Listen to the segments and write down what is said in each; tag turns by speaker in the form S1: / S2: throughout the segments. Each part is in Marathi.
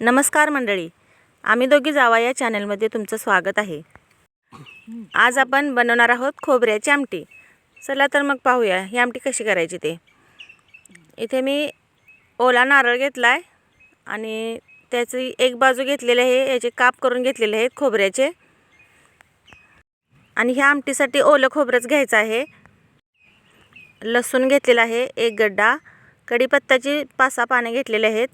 S1: नमस्कार मंडळी. आम्ही दोघी जावा या चॅनलमध्ये तुमचं स्वागत आहे. आज आपण बनवणार आहोत खोबऱ्याची आमटी. चला तर मग पाहूया ही आमटी कशी करायची ते. इथे मी ओला नारळ घेतला आहे आणि त्याची एक बाजू घेतलेली आहे याचे काप करून घेतलेले आहेत खोबऱ्याचे. आणि ह्या आमटीसाठी ओलं खोबरंच घ्यायचं आहे. लसूण घेतलेला आहे एक गड्डा. कढीपत्त्याची पाच सहा पाने घेतलेले आहेत.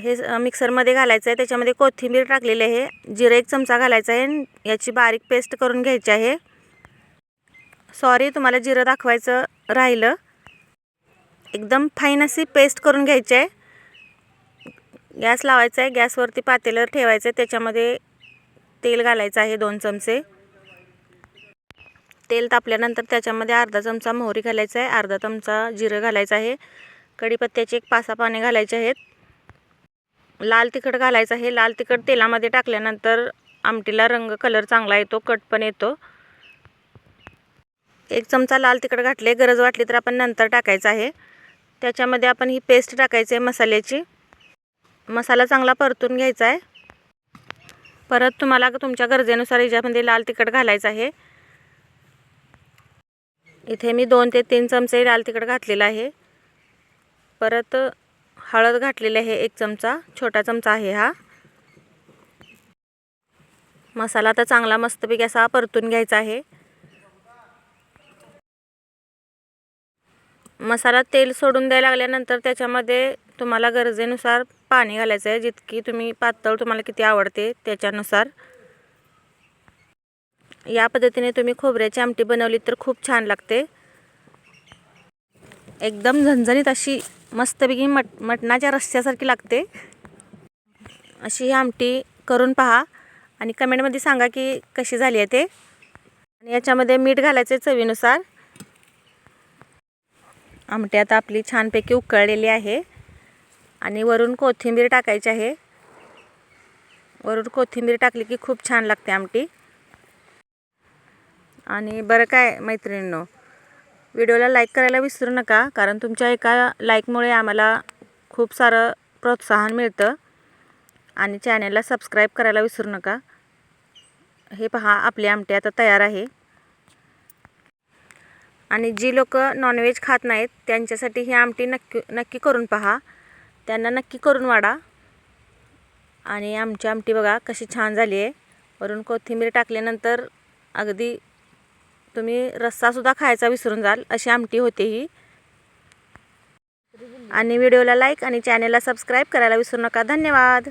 S1: हे स- मिक्सरमध्ये घालायचं आहे. त्याच्यामध्ये कोथिंबीर टाकलेली आहे. जिरं एक चमचा घालायचा आहे याची बारीक पेस्ट करून घ्यायची आहे. सॉरी तुम्हाला जिरं दाखवायचं राहिलं. एकदम फाईन अशी पेस्ट करून घ्यायची आहे. गॅस लावायचा आहे. गॅसवरती पातेलं ठेवायचं आहे. त्याच्यामध्ये तेल घालायचं आहे दोन चमचे. तेल तापल्यानंतर त्याच्यामध्ये अर्धा चमचा मोहरी घालायचा आहे. अर्धा चमचा जिरं घालायचं आहे. कढीपत्त्याचे एक पासा पाने घालायचे आहेत. लाल तिखट घालायचं आहे. लाल तिखट तेलामध्ये टाकल्यानंतर आमटीला रंग कलर चांगला येतो कट पण येतो. एक चमचा लाल तिखट घातले गरज वाटली तर आपण नंतर टाकायचं आहे. त्याच्यामध्ये आपण ही पेस्ट टाकायची आहे मसाल्याची. मसाला चांगला परतून घ्यायचा आहे. परत तुम्हाला तुमच्या गरजेनुसार याच्यामध्ये लाल तिखट घालायचं आहे. इथे मी दोन ते तीन चमचे लाल तिखट घातलेलं आहे. परत हळद घातलेली आहे एक चमचा छोटा चमचा आहे हा. मसाला आता चांगला मस्तपैकी असा परतून घ्यायचा आहे. मसाला तेल सोडून द्यायला लागल्यानंतर त्याच्यामध्ये तुम्हाला गरजेनुसार पाणी घालायचं आहे जितकी तुम्ही पातळ तुम्हाला किती आवडते त्याच्यानुसार. या पद्धतीने तुम्ही खोबऱ्याची आमटी बनवली तर खूप छान लागते. एकदम झणझणीत अशी मस्तपैकी मट मटणाच्या रस्स्यासारखी लागते. अशी ही आमटी करून पहा आणि कमेंटमध्ये सांगा की कशी झाली आहे ते. आणि याच्यामध्ये मीठ घालायचं आहे चवीनुसार. आमटी आता आपली छानपैकी उकळलेली आहे. आणि वरून कोथिंबीर टाकायची आहे. वरून कोथिंबीर टाकली की खूप छान लागते आमटी. आणि बरं काय मैत्रिणींनो व्हिडिओला लाईक करायला विसरू नका कारण तुमच्या एका लाईकमुळे आम्हाला खूप सारं प्रोत्साहन मिळतं. आणि चॅनलला सबस्क्राईब करायला विसरू नका. हे पहा आपली आमटी आता तयार आहे. आणि जी लोक नॉनव्हेज खात नाहीत त्यांच्यासाठी ही आमटी नक्की नक्की करून पहा. त्यांना नक्की करून वाढा. आणि आमची आमटी बघा कशी छान झाली आहे. वरून कोथिंबीर टाकल्यानंतर अगदी तुम्ही रस्सासुद्धा खायचा विसरून जाल अशी आमटी होते ही. आणि व्हिडिओला लाईक आणि चॅनेलला सबस्क्राईब करायला विसरू नका. धन्यवाद.